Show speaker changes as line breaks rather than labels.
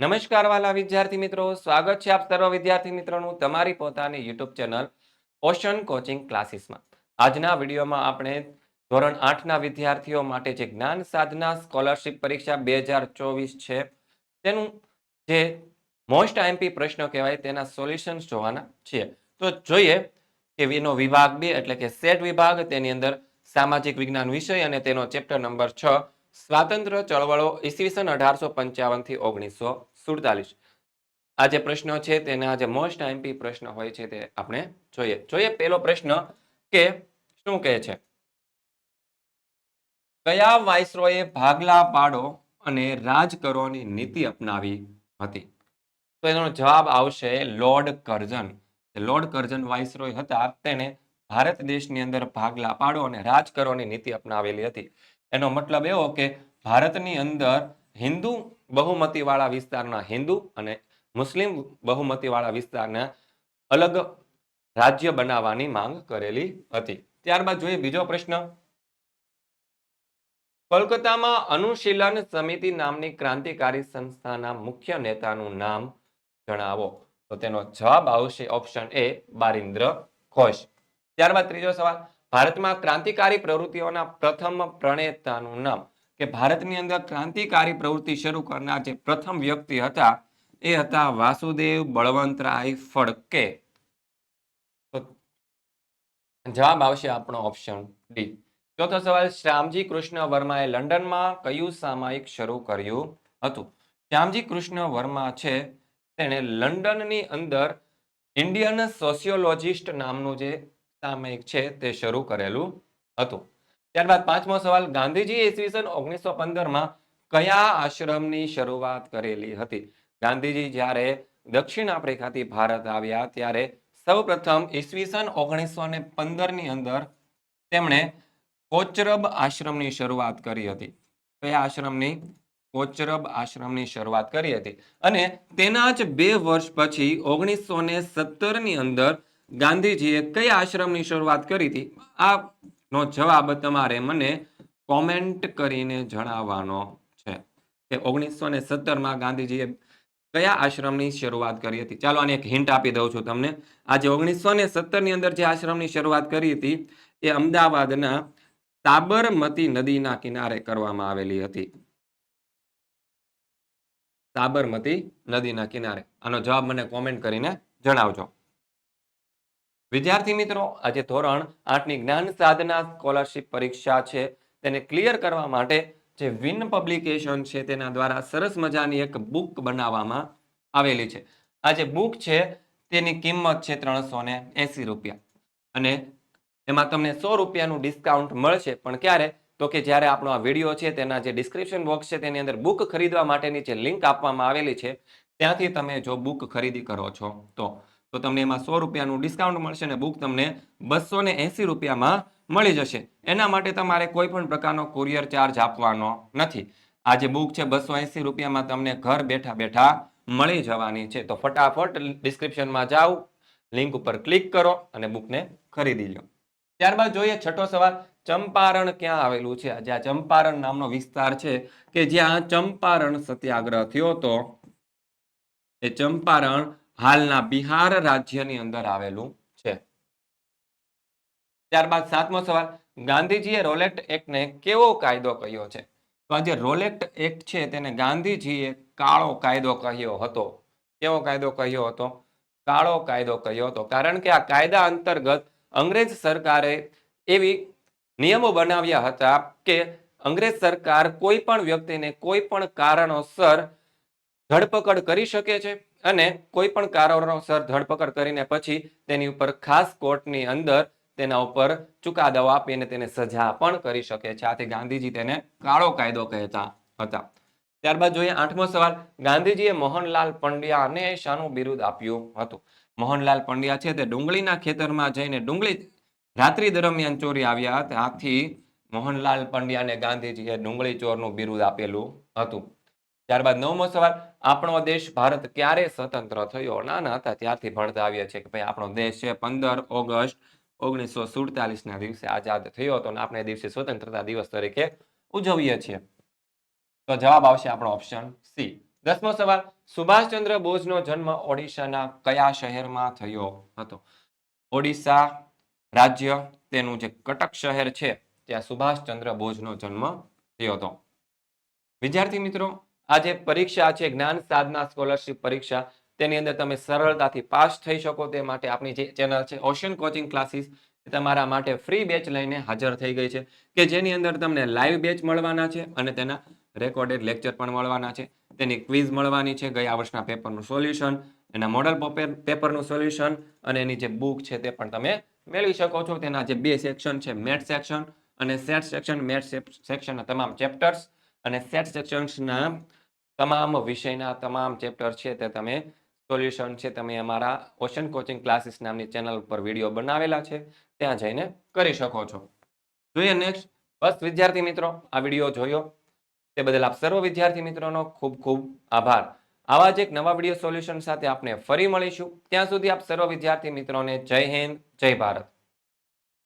નમસ્કાર વાલા વિદ્યાર્થી મિત્રો, સ્વાગત છે આપ સર્વ વિદ્યાર્થી મિત્રોનું તમારી પોતાની યુટ્યુબ ચેનલ ઓશન કોચિંગ ક્લાસીસમાં. આજના વિડીયોમાં આપણે ધોરણ આઠના વિદ્યાર્થીઓ માટે જે જ્ઞાન સાધના સ્કોલરશિપ પરીક્ષા બે છે, તેનું જે મોસ્ટ આઈએમપી પ્રશ્ન કહેવાય તેના સોલ્યુશન્સ જોવાના છીએ. તો જોઈએ કે એનો વિભાગ બે એટલે કે સેટ વિભાગ, તેની અંદર સામાજિક વિજ્ઞાન વિષય અને તેનો ચેપ્ટર નંબર છ સ્વાતંત્ર્ય ચળવળો ઈસવીસન અઢારસો પંચાવનથી ઓગણીસો સુડતાલીસ. આ જે પ્રશ્નો છે તેના જે મોસ્ટ આઈએમપી પ્રશ્ન હોય છે તે આપણે જોઈએ. જોઈએ પેલો પ્રશ્ન કે શું કહે છે? કયા વાઇસરોએ ભાગલા પાડો અને રાજ કરોની નીતિ અપનાવી હતી? તો એનો જવાબ આવશે Lord Curzon. Lord Curzon viceroy હતા, તેને ભારત દેશની અંદર ભાગલા પાડો અને રાજ કરોની નીતિ અપનાવેલી હતી. એનો મતલબ એવો કે ભારતની અંદર હિન્દુ બહુમતીવાળા વિસ્તારના હિન્દુ અને મુસ્લિમ બહુમતીવાળા વિસ્તારના અલગ રાજ્ય બનાવવાની માંગ કરેલી હતી. ત્યારબાદ જોઈએ બીજો પ્રશ્ન. કોલકાતામાં અનુશીલન સમિતિ નામની ક્રાંતિકારી સંસ્થાના મુખ્ય નેતાનું નામ જણાવો. તો તેનો જવાબ આવશે ઓપ્શન એ બારિન્દ્ર ઘોષ. ત્યારબાદ ત્રીજો સવાલ. ભારતમાં ક્રાંતિકારી પ્રવૃત્તિઓના પ્રથમ પ્રણેતાનું નામ કે ભારતની અંદર ક્રાંતિકારી પ્રવૃત્તિ શરૂ કરનાર જે પ્રથમ વ્યક્તિ હતા એ હતા વાસુદેવ બળવંતરાય ફડકે. જવાબ આવશે આપણો ઓપ્શન ડી. ચોથો સવાલ, શ્યામજી કૃષ્ણ વર્માએ લંડનમાં કયું સામાયિક શરૂ કર્યું હતું? શ્યામજી કૃષ્ણ વર્મા છે, તેણે લંડનની અંદર ઇન્ડિયન સોશિયોલોજિસ્ટ નામનું જે સામયિક છે, તે શરૂ કરેલું હતું. ત્યારબાદ પાંચમો સવાલ, ગાંધીજી ઈસવીસન ઓગણીસો પંદરમાં કયા આશ્રમની શરૂઆત કરેલી હતી? ગાંધીજી જ્યારે દક્ષિણ આફ્રિકાથી ભારત આવ્યા, ત્યારે સૌપ્રથમ ઈસવીસન ઓગણીસો ને પંદરની અંદર તેમણે કોચરબ આશ્રમની શરૂઆત કરી હતી. કયા આશ્રમની? કોચરબ આશ્રમની શરૂઆત કરી હતી. અને તેના જ બે વર્ષ પછી ઓગણીસો ને સત્તરની અંદર ગાંધીજીએ કયા આશ્રમની શરૂઆત કરી હતી? આનો જવાબ તમારે મને કોમેન્ટ કરીને જણાવવાનો છે કે ઓગણીસો ને સત્તરમાં ગાંધીજીએ કયા આશ્રમની શરૂઆત કરી હતી? ચાલો આને એક હિન્ટ આપી દઉં છું તમને. આજે ઓગણીસો ને સત્તરની અંદર જે આશ્રમની શરૂઆત કરી હતી, એ અમદાવાદના સાબરમતી નદીના કિનારે કરવામાં આવેલી હતી. સાબરમતી નદીના કિનારે. આનો જવાબ મને કોમેન્ટ કરીને જણાવજો. વિદ્યાર્થી મિત્રો, આજે ધોરણ આઠની જ્ઞાન સાધના સ્કોલરશિપ પરીક્ષા છે. તેને ક્લિયર કરવા માટે જે વિન પબ્લિકેશન છે, તેના દ્વારા સરસ મજાની એક બુક બનાવવામાં આવેલી છે. આ જે બુક છે, તેની કિંમત છે ત્રણસો ને એસી રૂપિયા. અને એમાં તમને સો રૂપિયાનું ડિસ્કાઉન્ટ મળશે. પણ ક્યારે? તો કે જ્યારે આપણો આ વીડિયો છે, તેના જે ડિસ્ક્રિપ્શન બોક્સ છે, તેની અંદર બુક ખરીદવા માટેની જે લિંક આપવામાં આવેલી છે, ત્યાંથી તમે જો બુક ખરીદી કરો છો, તો તો તમને એમાં સો રૂપિયાનું ડિસ્કાઉન્ટ મળશે અને બુક તમને બસો ને એંસી રૂપિયામાં મળી જશે. એના માટે તમારે કોઈ પણ પ્રકારનો કુરિયર ચાર્જ આપવાનો નથી. આ જે બુક છે બસો એંસી રૂપિયામાં તમને ઘર બેઠા બેઠા મળી જવાની છે. તો ફટાફટ ડિસ્ક્રિપ્શનમાં જાઓ લિંક ઉપર ક્લિક કરો અને બુકને ખરીદી લો. ત્યારબાદ જોઈએ છઠ્ઠો સવાલ, ચંપારણ ક્યાં આવેલું છે? જ્યાં ચંપારણ નામનો વિસ્તાર છે કે જ્યાં ચંપારણ સત્યાગ્રહ થયો હતો. એ ચંપારણ હાલના બિહાર રાજ્યની અંદર આવેલું છે. ત્યારબાદ સાતમો સવાલ, ગાંધીજીએ રોલેટ એક્ટને કેવો કાયદો કહ્યો છે? તો આ જે રોલેટ એક્ટ છે તેને ગાંધીજીએ કાળો કાયદો કહ્યો હતો. કેવો કાયદો કહ્યો હતો? કાળો કાયદો કહ્યો હતો. કારણ કે આ કાયદા અંતર્ગત અંગ્રેજ સરકારે એવી નિયમો બનાવ્યા હતા કે અંગ્રેજ સરકાર કોઈ પણ વ્યક્તિને કોઈ પણ કારણોસર ધરપકડ કરી શકે છે. અને કોઈ પણ કારણોસર ધરપકડ કરીને પછી તેની ઉપર ખાસ કોર્ટની અંદર તેના ઉપર ચુકાદાઓ આપીને તેને સજા પણ કરી શકે છે. આથી ગાંધીજી તેને કાળો કાયદો કહેતા હતા. ત્યારબાદ જોઈએ આઠમો સવાલ. ગાંધીજીએ મોહનલાલ પંડ્યાને શાનું બિરુદ આપ્યું હતું. મોહનલાલ પંડ્યા છે તે ડુંગળીના ખેતરમાં જઈને ડુંગળી રાત્રિ દરમિયાન ચોરી આવ્યા હતા. આથી મોહનલાલ પંડ્યાને ગાંધીજીએ ડુંગળી ચોરનું બિરુદ આપેલું હતું. ત્યારબાદ નવમો સવાલ, આપણો દેશ ભારત ક્યારે સ્વતંત્ર થયો? નાના હતા, ત્યારથી ભણતા આવ્યા છે કે ભાઈ આપણો દેશ છે પંદર ઓગસ્ટ ઓગણીસો સુડતાલીસ ના દિવસે આઝાદ થયો હતો અને આપણે દિવસે સ્વતંત્રતા દિવસ તરીકે ઉજવીએ છીએ. તો જવાબ આવશે આપણો ઓપ્શન સી દસમો સવાલ, સુભાષચંદ્ર બોઝનો જન્મ ઓડિશાના કયા શહેરમાં થયો હતો? ઓડિશા રાજ્ય તેનું જે કટક શહેર છે, ત્યાં સુભાષચંદ્ર બોઝનો જન્મ થયો હતો. વિદ્યાર્થી મિત્રો આ જે પરીક્ષા છે, જ્ઞાન સાધના સ્કોલરશિપ પરીક્ષા, તેની અંદર તમે સરળતાથી પાસ થઈ શકો તે માટે આપણી જે ચેનલ છે ઓશન કોચિંગ ક્લાસીસ તમારા માટે ફ્રી બેચ લઈને હાજર થઈ ગઈ છે, કે જેની અંદર તમને લાઈવ બેચ મળવાના છે અને તેના રેકોર્ડેડ લેક્ચર પણ મળવાના છે. તેની ક્વિઝ મળવાની છે, ગયા વર્ષના પેપરનું સોલ્યુશન એના મોડલ પેપરનું સોલ્યુશન અને એની જે બુક છે તે પણ તમે મેળવી શકો છો. તેના જે બે સેક્શન છે મેથ સેક્શન અને સેટ સેક્શન મેથ સેક્શનના તમામ ચેપ્ટર્સ અને સેટ સેક્શન્સના તમામ વિષયના તમામ ચેપ્ટર છે તે તમે સોલ્યુશન છે તમે અમારા ઓશન કોચિંગ ક્લાસીસ નામની ચેનલ ઉપર વીડિયો બનાવેલા છે, ત્યાં જઈને કરી શકો છો. જોઈએ નેક્સ્ટ. બસ વિદ્યાર્થી મિત્રો, આ વીડિયો જોયો. તે બદલ આપ સર્વ વિદ્યાર્થી મિત્રોનો ખૂબ ખૂબ આભાર. આવા જ એક નવા વીડિયો સોલ્યુશન સાથે આપણે ફરી મળીશું. ત્યાં સુધી આપ સર્વ વિદ્યાર્થી મિત્રોને જય હિન્દ, જય ભારત.